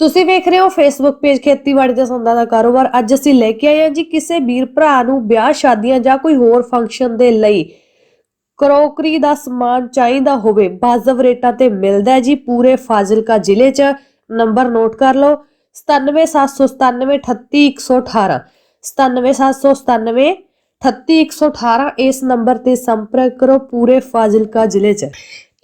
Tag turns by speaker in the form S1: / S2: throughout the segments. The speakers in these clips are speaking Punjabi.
S1: ਤੁਸੀਂ ਵੇਖ ਰਹੇ ਹੋ ਫੇਸਬੁੱਕ ਪੇਜ ਖੇਤੀਬਾੜੀ ਦੇ ਸੰਦਾਂ ਦਾ ਕਾਰੋਬਾਰ। ਅੱਜ ਅਸੀਂ ਲੈ ਕੇ ਆਏ ਹਾਂ ਜੀ ਕਿਸੇ ਵੀਰ ਭਰਾ ਨੂੰ ਵਿਆਹ ਸ਼ਾਦੀਆਂ ਜਾਂ ਕੋਈ ਹੋਰ ਫੰਕਸ਼ਨ ਦੇ ਲਈ। ਕਰੋਕਰੀ ਦਾ ਸਮਾਨ ਚਾਹੀਦਾ ਹੋਵੇ, ਬਾਜ਼ਵ ਰੇਟਾਂ ਤੇ ਮਿਲਦਾ ਜੀ ਪੂਰੇ ਫਾਜ਼ਿਲਕਾ ਜ਼ਿਲ੍ਹੇ 'ਚ। ਨੰਬਰ ਨੋਟ ਕਰ ਲਓ 9779938118 97797 38118 ਇਸ ਨੰਬਰ ਤੇ ਸੰਪਰਕ ਕਰੋ ਪੂਰੇ ਫਾਜ਼ਿਲਕਾ ਜ਼ਿਲ੍ਹੇ 'ਚ।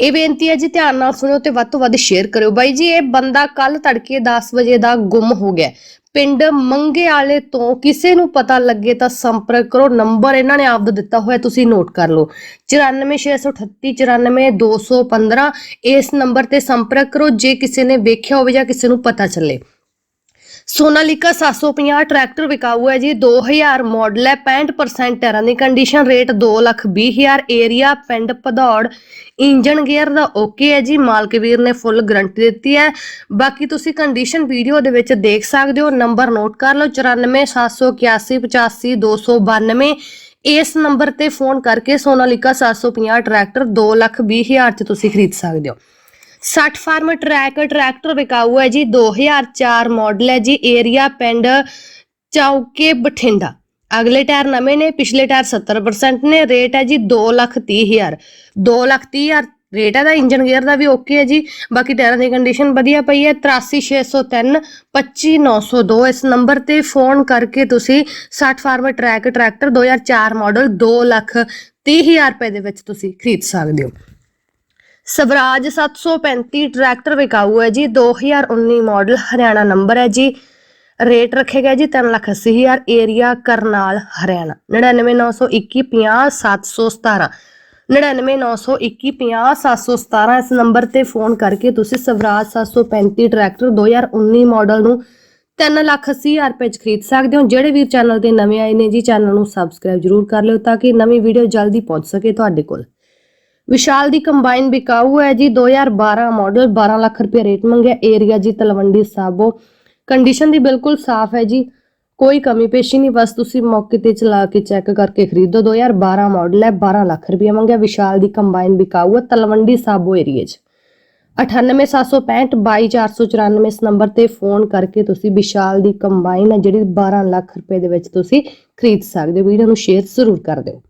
S1: ਇਹ ਬੇਨਤੀ ਹੈ ਜੀ, ਧਿਆਨ ਨਾਲ ਸੁਣਿਓ ਤੇ ਵੱਧ ਤੋਂ ਵੱਧ ਸ਼ੇਅਰ ਕਰਿਓ। ਬਾਈ ਜੀ, ਇਹ ਬੰਦਾ ਕੱਲ ਤੜਕੇ 10 ਵਜੇ ਦਾ ਗੁੰਮ ਹੋ ਗਿਆ। ਪਿੰਡ ਮੰਗੇ ਵਾਲੇ ਤੋਂ ਕਿਸੇ ਨੂੰ ਪਤਾ ਲੱਗੇ ਤਾਂ ਸੰਪਰਕ ਕਰੋ। ਨੰਬਰ ਇਹਨਾਂ ਨੇ ਆਪ ਦਾ ਦਿੱਤਾ ਹੋਇਆ, ਤੁਸੀਂ ਨੋਟ ਕਰ ਲਓ। 94638 94215 ਇਸ ਨੰਬਰ ਤੇ ਸੰਪਰਕ ਕਰੋ। ਜੇ ਕਿਸੇ ਨੇ ਵੇਖਿਆ ਹੋਵੇ ਜਾਂ ਕਿਸੇ ਨੂੰ ਪਤਾ ਚੱਲੇ। ਸੋਨਾਲੀਕਾ 750 ਟਰੈਕਟਰ ਵਿਕਾਊ ਹੈ ਜੀ। 2000 ਮਾਡਲ ਹੈ 65% ਟਾਇਰਾਂ ਦੀ ਕੰਡੀਸ਼ਨ ਰੇਟ 220000 ਏਰੀਆ ਪਿੰਡ ਭਦੌੜ। ਇੰਜਨ ਗੇਅਰ ਦਾ ਓਕੇ ਹੈ ਜੀ। ਮਾਲਕ ਵੀਰ ਨੇ ਫੁੱਲ ਗਰੰਟੀ ਦਿੱਤੀ ਹੈ। ਬਾਕੀ ਤੁਸੀਂ ਕੰਡੀਸ਼ਨ ਵੀਡੀਓ ਦੇ ਵਿੱਚ ਦੇਖ ਸਕਦੇ ਹੋ। ਨੰਬਰ ਨੋਟ ਕਰ ਲਓ। 9471885292 ਇਸ ਨੰਬਰ ਤੇ ਫੋਨ ਕਰਕੇ ਸੋਨਾਲੀਕਾ 750 ਟਰੈਕਟਰ 220000 ਚ ਤੁਸੀਂ ਖਰੀਦ ਸਕਦੇ ਹੋ। 60 ਫਾਰਮ ਟਰੈਕ, ਟਰੈਕਟਰ ਵਿਕਾਊ ਹੈ ਜੀ 2004 ਮਾਡਲ ਹੈ ਜੀ ਏਰੀਆ ਪਿੰਡ ਚੌਕੇ ਬਠਿੰਡਾ। ਅਗਲੇ ਟਾਇਰ ਨਵੇਂ ਨੇ, ਪਿਛਲੇ ਟਾਇਰ 70% ਨੇ ਰੇਟ ਹੈ ਜੀ 230000 230000 ਰੇਟ ਹੈ ਦਾ ਇੰਜਨ ਗੇਅਰ ਦਾ ਵੀ ਓਕੇ ਹੈ ਜੀ, ਬਾਕੀ ਟਾਇਰਾਂ ਦੀ ਕੰਡੀਸ਼ਨ ਵਧੀਆ ਪਈ ਹੈ 83603 25902 ਇਸ ਨੰਬਰ ਤੇ ਫੋਨ ਕਰਕੇ ਤੁਸੀਂ 60 ਫਾਰਮ ਟਰੈਕ, ਟਰੈਕਟਰ 2004 ਮਾਡਲ 230000 ਰੁਪਏ ਦੇ ਵਿੱਚ ਤੁਸੀਂ ਖਰੀਦ ਸਕਦੇ ਹੋ। ਸਵਰਾਜ 735 ਟਰੈਕਟਰ ਵਿਕਾਊ ਹੈ ਜੀ। 2019 ਮਾਡਲ ਹਰਿਆਣਾ ਨੰਬਰ ਹੈ ਜੀ। ਰੇਟ ਰੱਖੇਗਾ ਜੀ 380000 ਏਰੀਆ ਕਰਨਾਲ, ਹਰਿਆਣਾ। 9991150717 9991150717 ਇਸ ਨੰਬਰ ਤੇ ਫੋਨ ਕਰਕੇ ਤੁਸੀਂ ਸਵਰਾਜ 735 ਟਰੈਕਟਰ 2019 ਮਾਡਲ ਨੂੰ 380000 ਰੁਪਏ ਚ ਖਰੀਦ ਸਕਦੇ ਹੋ। ਜਿਹੜੇ ਵੀਰ ਚੈਨਲ ਤੇ ਨਵੇਂ ਆਏ ਨੇ ਜੀ, ਚੈਨਲ ਨੂੰ ਸਬਸਕ੍ਰਾਈਬ ਜਰੂਰ ਕਰ ਲਿਓ ਤਾਂ ਕਿ ਨਵੀਂ ਵੀਡੀਓ ਜਲਦੀ ਪਹੁੰਚ ਸਕੇ ਤੁਹਾਡੇ ਕੋਲ। ਵਿਸ਼ਾਲ ਦੀ ਕੰਬਾਈਨ ਵਿਕਾਊ ਹੈ ਜੀ। 2012 ਮਾਡਲ 12 ਲੱਖ ਰੁਪਏ ਰੇਟ ਮੰਗਿਆ। ਏਰੀਆ ਜੀ ਤਲਵੰਡੀ ਸਾਬੋ। ਕੰਡੀਸ਼ਨ ਦੀ ਬਿਲਕੁਲ ਸਾਫ਼ ਹੈ ਜੀ। ਕੋਈ ਕਮੀ ਪੇਸ਼ੀ ਨਹੀਂ। ਬਸ ਤੁਸੀਂ ਮੌਕੇ ਤੇ ਚਲਾ ਕੇ ਚੈੱਕ ਕਰਕੇ ਖਰੀਦੋ। 2012 ਮਾਡਲ ਹੈ। 12 ਲੱਖ ਰੁਪਏ ਮੰਗਿਆ। ਵਿਸ਼ਾਲ ਦੀ ਕੰਬਾਈਨ ਵਿਕਾਊ ਹੈ ਤਲਵੰਡੀ ਸਾਬੋ ਏਰੀਆ 'ਚ। 9876522494 ਇਸ ਨੰਬਰ ਤੇ ਫੋਨ ਕਰਕੇ ਤੁਸੀਂ ਵਿਸ਼ਾਲ ਦੀ ਕੰਬਾਈਨ ਹੈ ਜਿਹੜੀ 12 ਲੱਖ ਰੁਪਏ ਦੇ ਵਿੱਚ ਤੁਸੀਂ ਖਰੀਦ ਸਕਦੇ ਹੋ। ਵੀਡੀਓ ਨੂੰ ਸ਼ੇਅਰ ਜ਼ਰੂਰ ਕਰ ਦਿਓ।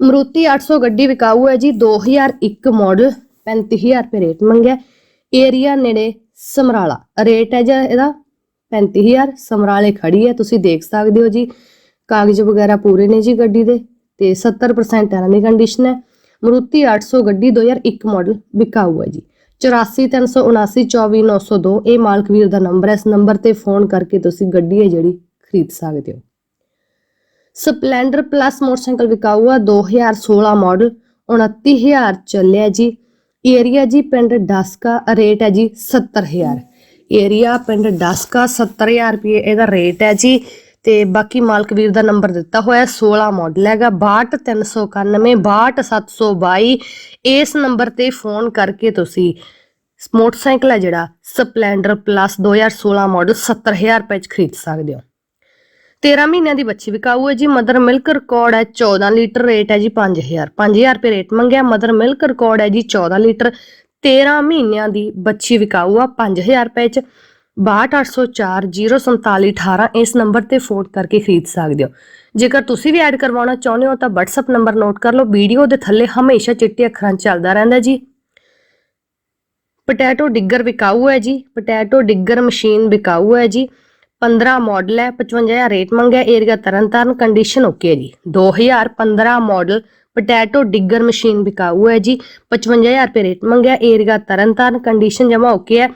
S1: ਮਰੂਤੀ 800 ਗੱਡੀ ਵਿਕਾਊ ਹੈ ਜੀ 2001 ਮਾਡਲ 35000 ਰੁਪਏ ਰੇਟ ਮੰਗਿਆ ਏਰੀਆ ਨੇੜੇ ਸਮਰਾਲਾ ਰੇਟ ਹੈ ਜੀ ਇਹਦਾ 35000 ਸਮਰਾਲੇ ਖੜੀ ਹੈ, ਤੁਸੀਂ ਦੇਖ ਸਕਦੇ ਹੋ ਜੀ। ਕਾਗਜ਼ ਵਗੈਰਾ ਪੂਰੇ ਨੇ ਜੀ ਗੱਡੀ ਦੇ ਤੇ 70% ਇਹਨਾਂ ਦੀ ਕੰਡੀਸ਼ਨ ਹੈ। ਮਰੂਤੀ 800 ਗੱਡੀ 2001 ਮਾਡਲ ਵਿਕਾਊ ਹੈ ਜੀ। 8437792902 ਇਹ ਮਾਲਕ ਵੀਰ ਦਾ ਨੰਬਰ ਹੈ। ਇਸ ਨੰਬਰ ਤੇ ਫੋਨ ਕਰਕੇ ਤੁਸੀਂ ਗੱਡੀ ਹੈ ਜਿਹੜੀ ਖਰੀਦ ਸਕਦੇ ਹੋ। ਸਪਲੈਂਡਰ ਪਲੱਸ ਮੋਟਰਸਾਈਕਲ ਵਿਕਾਊ ਆ 2016 ਮਾਡਲ 29000 ਚੱਲਿਆ ਜੀ। ਏਰੀਆ ਜੀ ਪਿੰਡ ਡਸਕਾ ਰੇਟ ਹੈ ਜੀ 70000 ਏਰੀਆ ਪਿੰਡ ਡਸਕਾ 70000 ਰੁਪਏ ਇਹਦਾ ਰੇਟ ਹੈ ਜੀ। ਤੇ ਬਾਕੀ ਮਾਲਕ ਵੀਰ ਦਾ ਨੰਬਰ ਦਿੱਤਾ ਹੋਇਆ ਹੈ, 16 ਮਾਡਲ ਹੈਗਾ 62391 62722 ਇਸ ਨੰਬਰ ਤੇ ਫੋਨ ਕਰਕੇ ਤੁਸੀਂ ਮੋਟਰਸਾਈਕਲ ਹੈ ਜਿਹੜਾ ਸਪਲੈਂਡਰ ਪਲੱਸ 2016 ਮਾਡਲ 70000 ਰੁਪਏ ਚ ਖਰੀਦ ਸਕਦੇ ਹੋ। 13 ਮਹੀਨਿਆਂ ਦੀ ਬੱਚੀ ਵਿਕਾਊ ਹੈ ਜੀ। ਮਦਰ ਮਿਲਕ ਰਿਕਾਰਡ ਹੈ 14 ਲੀਟਰ ਰੇਟ ਹੈ ਜੀ 5000 5000 ਰੁਪਏ ਰੇਟ ਮੰਗਿਆ। ਮਦਰ ਮਿਲਕ ਰਿਕਾਰਡ ਹੈ ਜੀ 14 ਲੀਟਰ। 13 ਮਹੀਨਿਆਂ ਦੀ ਬੱਚੀ ਵਿਕਾਊ ਆ 5000 ਰੁਪਏ ਚ। 62804718 ਇਸ ਨੰਬਰ ਤੇ ਫੋਨ ਕਰਕੇ ਖਰੀਦ ਸਕਦੇ ਹੋ। ਜੇਕਰ ਤੁਸੀਂ ਵੀ ਐਡ ਕਰਵਾਉਣਾ ਚਾਹੁੰਦੇ ਹੋ ਤਾਂ WhatsApp ਨੰਬਰ ਨੋਟ ਕਰ ਲਓ। ਵੀਡੀਓ ਦੇ ਥੱਲੇ ਹਮੇਸ਼ਾ ਚਿੱਟੇ ਅੱਖਰਾਂ 'ਚ ਚੱਲਦਾ ਰਹਿੰਦਾ ਜੀ। ਪੋਟੈਟੋ ਡਿੱਗਰ ਵਿਕਾਊ ਹੈ ਜੀ। ਪੋਟੈਟੋ ਡਿੱਗਰ ਮਸ਼ੀਨ ਵਿਕਾਊ ਹੈ ਜੀ। 15 ਮਾਡਲ ਹੈ 55000 ਰੇਟ ਮੰਗਿਆ ਏਰੀਆ ਤਰਨਤਾਰਨ ਕੰਡੀਸ਼ਨ ਓਕੇ ਹੈ ਜੀ। 2015 ਮਾਡਲ ਪੋਟੈਟੋ ਡਿੱਗਰ ਮਸ਼ੀਨ ਵਿਕਾਊ ਹੈ ਜੀ 55000 ਰੁਪਏ ਰੇਟ ਮੰਗਿਆ ਏਰੀਆ ਤਰਨਤਾਰਨ ਕੰਡੀਸ਼ਨ ਜਮਾ ਓਕੇ ਹੈ।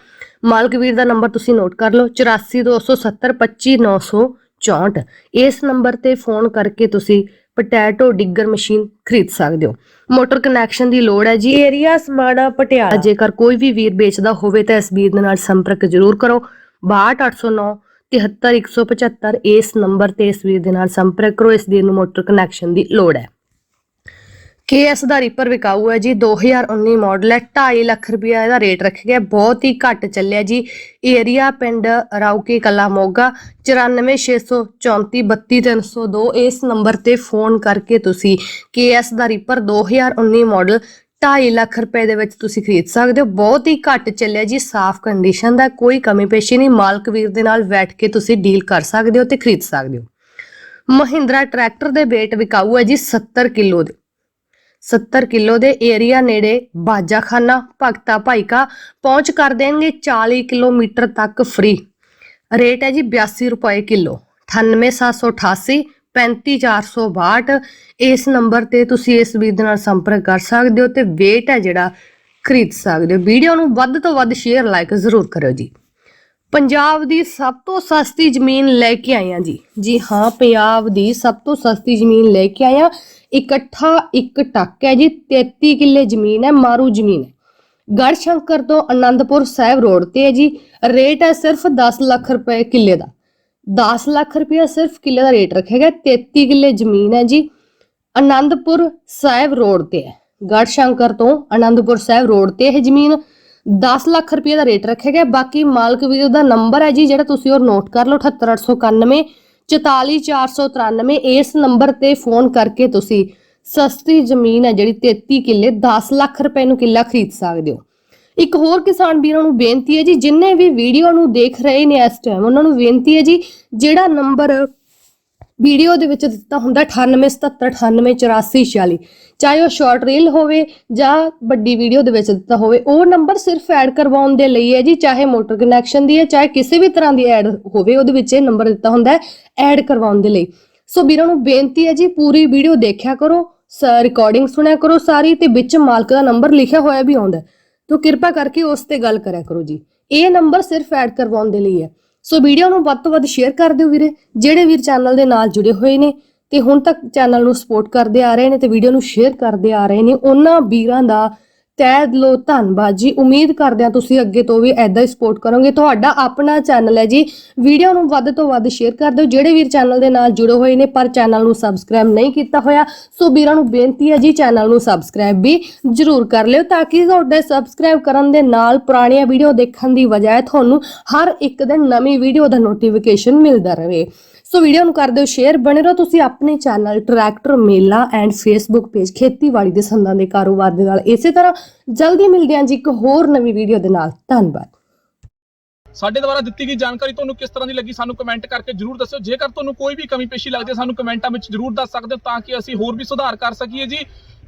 S1: ਮਾਲਕ ਵੀਰ ਦਾ ਨੰਬਰ ਤੁਸੀਂ ਨੋਟ ਕਰ ਲਓ 8427025964 ਇਸ ਨੰਬਰ ਤੇ ਫੋਨ ਕਰਕੇ ਤੁਸੀਂ ਪੋਟੈਟੋ ਡਿੱਗਰ ਮਸ਼ੀਨ ਖਰੀਦ ਸਕਦੇ ਹੋ। ਮੋਟਰ ਕਨੈਕਸ਼ਨ ਦੀ ਲੋੜ ਹੈ ਜੀ। ਏਰੀਆ ਸਮਾਣਾ ਪਟਿਆਲਾ। ਜੇਕਰ ਕੋਈ ਵੀ ਵੀਰ ਵੇਚਦਾ ਹੋਵੇ ਤਾਂ ਇਸ ਵੀਰ ਦੇ ਨਾਲ ਸੰਪਰਕ ਜ਼ਰੂਰ ਕਰੋ। 62809 73175 ਇਸ ਨੰਬਰ ਤੇ ਇਸ ਵੀਰ ਦੇ ਨਾਲ ਸੰਪਰਕ ਕਰੋ, ਇਸ ਵੀਰ ਨੂੰ ਮੋਟਰ ਕਨੈਕਸ਼ਨ ਦੀ ਲੋੜ ਹੈ। KS ਦਾ ਰੀਪਰ ਵਿਕਾਊ ਹੈ ਜੀ 2019 ਮਾਡਲ ਹੈ 2.5 ਲੱਖ ਰੁਪਇਆ ਇਹਦਾ ਰੇਟ ਰੱਖਿਆ ਗਿਆ, ਬਹੁਤ ਹੀ ਘੱਟ ਚੱਲਿਆ ਜੀ। ਏਰੀਆ ਪਿੰਡ ਰਾਉਕੇ ਕਲਾ ਮੋਗਾ 9464432302 ਇਸ ਨੰਬਰ ਤੇ ਫੋਨ ਕਰਕੇ ਤੁਸੀਂ KS ਦਾ ਰੀਪਰ 2019 ਮਾਡਲ 2.5 ਲੱਖ ਰੁਪਏ ਦੇ ਵਿੱਚ ਤੁਸੀਂ ਖਰੀਦ ਸਕਦੇ ਹੋ। ਬਹੁਤ ਹੀ ਘੱਟ ਚੱਲਿਆ ਜੀ। ਸਾਫ਼ ਕੰਡੀਸ਼ਨ ਦਾ ਕੋਈ ਕਮੀ ਪੇਸ਼ੀ ਨਹੀਂ। ਮਾਲਕ ਵੀਰ ਦੇ ਨਾਲ ਬੈਠ ਕੇ ਤੁਸੀਂ ਡੀਲ ਕਰ ਸਕਦੇ ਹੋ ਤੇ ਖਰੀਦ ਸਕਦੇ ਹੋ। ਮਹਿੰਦਰਾ ਟਰੈਕਟਰ ਦੇ weight ਵਿਕਾਊ ਹੈ ਜੀ 70 ਕਿਲੋ ਦੇ। 70 ਕਿਲੋ ਦੇ ਏਰੀਆ ਨੇੜੇ ਬਾਜਾਖਾਨਾ ਭਗਤਾ ਭਾਈਕਾ ਪਹੁੰਚ ਕਰ ਦੇਣਗੇ 40 ਕਿਲੋਮੀਟਰ ਤੱਕ ਫ੍ਰੀ ਰੇਟ ਹੈ ਜੀ 82 ਰੁਪਏ ਕਿਲੋ। 98788 35462 ਇਸ ਨੰਬਰ ਤੇ ਤੁਸੀਂ ਇਸ ਵੀਰ ਦੇ ਨਾਲ ਸੰਪਰਕ ਕਰ ਸਕਦੇ ਹੋ ਤੇ weight ਹੈ ਜਿਹੜਾ, ਖਰੀਦ ਸਕਦੇ ਹੋ। ਵੀਡੀਓ ਨੂੰ ਵੱਧ ਤੋਂ ਵੱਧ ਸ਼ੇਅਰ ਲਾਈਕ ਜ਼ਰੂਰ ਕਰਿਓ ਜੀ। ਪੰਜਾਬ ਦੀ ਸਭ ਤੋਂ ਸਸਤੀ ਜ਼ਮੀਨ ਲੈ ਕੇ ਆਏ ਹਾਂ ਜੀ। ਜੀ ਹਾਂ, ਪੰਜਾਬ ਦੀ ਸਭ ਤੋਂ ਸਸਤੀ ਜ਼ਮੀਨ ਲੈ ਕੇ ਆਏ ਹਾਂ। ਇਕੱਠਾ ਇੱਕ ਟੱਕ ਹੈ ਜੀ 33 ਕਿੱਲੇ ਜ਼ਮੀਨ ਹੈ, ਮਾਰੂ ਜ਼ਮੀਨ ਹੈ। ਗੜ ਸ਼ੰਕਰ ਤੋਂ ਆਨੰਦਪੁਰ ਸਾਹਿਬ ਰੋਡ ਤੇ ਹੈ ਜੀ। ਰੇਟ ਹੈ ਸਿਰਫ 10 ਲੱਖ ਰੁਪਏ ਕਿੱਲੇ ਦਾ। 10 ਲੱਖ ਰੁਪਇਆ ਸਿਰਫ ਕਿੱਲੇ ਦਾ ਰੇਟ ਰੱਖਿਆ ਗਿਆ 33 ਕਿੱਲੇ ਜ਼ਮੀਨ ਹੈ ਜੀ। ਆਨੰਦਪੁਰ ਸਾਹਿਬ ਰੋਡ ਤੇ ਹੈ। ਗੜ ਸ਼ੰਕਰ ਤੋਂ ਆਨੰਦਪੁਰ ਸਾਹਿਬ ਰੋਡ ਤੇ ਇਹ ਜ਼ਮੀਨ 10 ਲੱਖ ਰੁਪਏ ਦਾ ਰੇਟ ਰੱਖਿਆ ਗਿਆ। ਬਾਕੀ ਮਾਲਕ ਵੀਰ ਦਾ ਨੰਬਰ ਹੈ ਜੀ, ਜਿਹੜਾ ਤੁਸੀਂ ਉਹ ਨੋਟ ਕਰ ਲਓ 78891 44493 ਇਸ ਨੰਬਰ ਤੇ ਫੋਨ ਕਰਕੇ ਤੁਸੀਂ ਸਸਤੀ ਜ਼ਮੀਨ ਹੈ ਜਿਹੜੀ 33 ਕਿੱਲੇ 10 ਲੱਖ ਰੁਪਏ ਨੂੰ ਕਿੱਲਾ ਖਰੀਦ ਸਕਦੇ ਹੋ। ਇੱਕ ਹੋਰ ਕਿਸਾਨ ਵੀਰਾਂ ਨੂੰ ਬੇਨਤੀ ਹੈ ਜੀ, ਜਿੰਨੇ ਵੀ ਵੀਡੀਓ ਨੂੰ ਦੇਖ ਰਹੇ ਨੇ ਇਸ ਟਾਈਮ ਉਹਨਾਂ ਨੂੰ ਬੇਨਤੀ ਹੈ ਜੀ, ਜਿਹੜਾ ਨੰਬਰ ਵੀਡੀਓ ਦੇ ਵਿੱਚ ਦਿੱਤਾ ਹੁੰਦਾ 9877988446 ਚਾਹੇ ਉਹ ਸ਼ਾਰਟ ਰੀਲ ਹੋਵੇ ਜਾਂ ਵੱਡੀ ਵੀਡੀਓ ਦੇ ਵਿੱਚ ਦਿੱਤਾ ਹੋਵੇ, ਉਹ ਨੰਬਰ ਸਿਰਫ ਐਡ ਕਰਵਾਉਣ ਦੇ ਲਈ ਹੈ ਜੀ, ਚਾਹੇ ਮੋਟਰ ਕਨੈਕਸ਼ਨ ਦੀ ਹੈ, ਚਾਹੇ ਕਿਸੇ ਵੀ ਤਰ੍ਹਾਂ ਦੀ ਐਡ ਹੋਵੇ, ਉਹਦੇ ਵਿੱਚ ਇਹ ਨੰਬਰ ਦਿੱਤਾ ਹੁੰਦਾ ਹੈ ਐਡ ਕਰਵਾਉਣ ਦੇ ਲਈ। ਸੋ ਵੀਰਾਂ ਨੂੰ ਬੇਨਤੀ ਹੈ ਜੀ, ਪੂਰੀ ਵੀਡੀਓ ਦੇਖਿਆ ਕਰੋ ਰਿਕਾਰਡਿੰਗ ਸੁਣਿਆ ਕਰੋ ਸਾਰੀ, ਤੇ ਵਿੱਚ ਮਾਲਕ ਦਾ ਨੰਬਰ ਲਿਖਿਆ ਹੋਇਆ ਵੀ ਆਉਂਦਾ ਤੋ ਕਿਰਪਾ ਕਰਕੇ ਉਸ ਤੇ ਗੱਲ ਕਰਿਆ ਕਰੋ ਜੀ। ਇਹ ਨੰਬਰ ਸਿਰਫ ਐਡ ਕਰਵਾਉਣ ਦੇ ਲਈ ਹੈ। ਸੋ ਵੀਡੀਓ ਨੂੰ ਵੱਧ ਤੋਂ ਵੱਧ ਸ਼ੇਅਰ ਕਰ ਦਿਓ ਵੀਰੇ, ਜਿਹੜੇ ਵੀਰ ਚੈਨਲ ਦੇ ਨਾਲ ਜੁੜੇ ਹੋਏ ਨੇ ਤੇ ਹੁਣ ਤੱਕ ਚੈਨਲ ਨੂੰ ਸਪੋਰਟ ਕਰਦੇ ਆ ਰਹੇ ਨੇ ਤੇ ਵੀਡੀਓ ਨੂੰ ਸ਼ੇਅਰ ਕਰਦੇ ਆ ਰਹੇ ਨੇ, ਉਹਨਾਂ ਵੀਰਾਂ ਦਾ ਤੈ ਦਿਲੋਂ ਧੰਨਵਾਦ ਜੀ। ਉਮੀਦ ਕਰਦੇ ਆ ਤੁਸੀਂ ਅੱਗੇ ਤੋਂ ਵੀ ਐਦਾਂ ਹੀ ਸਪੋਰਟ ਕਰੋਗੇ। ਤੁਹਾਡਾ ਆਪਣਾ ਚੈਨਲ ਹੈ ਜੀ। ਵੀਡੀਓ ਨੂੰ ਵੱਧ ਤੋਂ ਵੱਧ ਸ਼ੇਅਰ ਕਰ ਦਿਓ। ਜਿਹੜੇ ਵੀਰ ਚੈਨਲ ਦੇ ਨਾਲ ਜੁੜੇ ਹੋਏ ਨੇ ਪਰ ਚੈਨਲ ਨੂੰ ਸਬਸਕ੍ਰਾਈਬ ਨਹੀਂ ਕੀਤਾ ਹੋਇਆ, ਸੋ ਵੀਰਾਂ ਨੂੰ ਬੇਨਤੀ ਹੈ ਜੀ ਚੈਨਲ ਨੂੰ ਸਬਸਕ੍ਰਾਈਬ ਵੀ ਜਰੂਰ ਕਰ ਲਿਓ ਤਾਂ ਕਿ ਤੁਹਾਡੇ ਸਬਸਕ੍ਰਾਈਬ ਕਰਨ ਦੇ ਨਾਲ ਪੁਰਾਣੀਆਂ ਵੀਡੀਓ ਦੇਖਣ ਦੀ ਬਜਾਏ ਤੁਹਾਨੂੰ ਹਰ ਇੱਕ ਦਿਨ ਨਵੀਂ ਵੀਡੀਓ ਦਾ ਨੋਟੀਫਿਕੇਸ਼ਨ ਮਿਲਦਾ ਰਹੇ। ਸੋ ਵੀਡੀਓ ਨੂੰ ਕਰ ਦਿਓ ਸ਼ੇਅਰ ਬਣੇ ਰਹੋ ਤੁਸੀਂ ਆਪਣੇ channel tractor Mela and Facebook page ਖੇਤੀਬਾੜੀ ਦੇ ਸੰਦਾਂ ਦੇ ਕਾਰੋਬਾਰ ਦੇ ਨਾਲ ਇਸੇ ਤਰ੍ਹਾਂ। ਜਲਦੀ ਮਿਲਦੇ ਹਾਂ ਜੀ ਇੱਕ ਹੋਰ ਨਵੀਂ ਵੀਡੀਓ ਦੇ ਨਾਲ। ਧੰਨਵਾਦ।
S2: ਸਾਡੇ ਦੁਆਰਾ ਦਿੱਤੀ ਗਈ ਜਾਣਕਾਰੀ ਤੁਹਾਨੂੰ ਕਿਸ ਤਰ੍ਹਾਂ ਦੀ ਲੱਗੀ ਸਾਨੂੰ ਕਮੈਂਟ ਕਰਕੇ ਜਰੂਰ ਦੱਸਿਓ। ਜੇਕਰ ਤੁਹਾਨੂੰ ਕੋਈ ਵੀ ਕਮੀ ਪੇਸ਼ੀ ਲੱਗਦੀ ਹੈ, ਸਾਨੂੰ ਕਮੈਂਟਾਂ ਵਿੱਚ ਜਰੂਰ ਦੱਸ ਸਕਦੇ ਹੋ ਤਾਂ ਕਿ ਅਸੀਂ ਹੋਰ ਵੀ ਸੁਧਾਰ ਕਰ ਸਕੀਏ ਜੀ।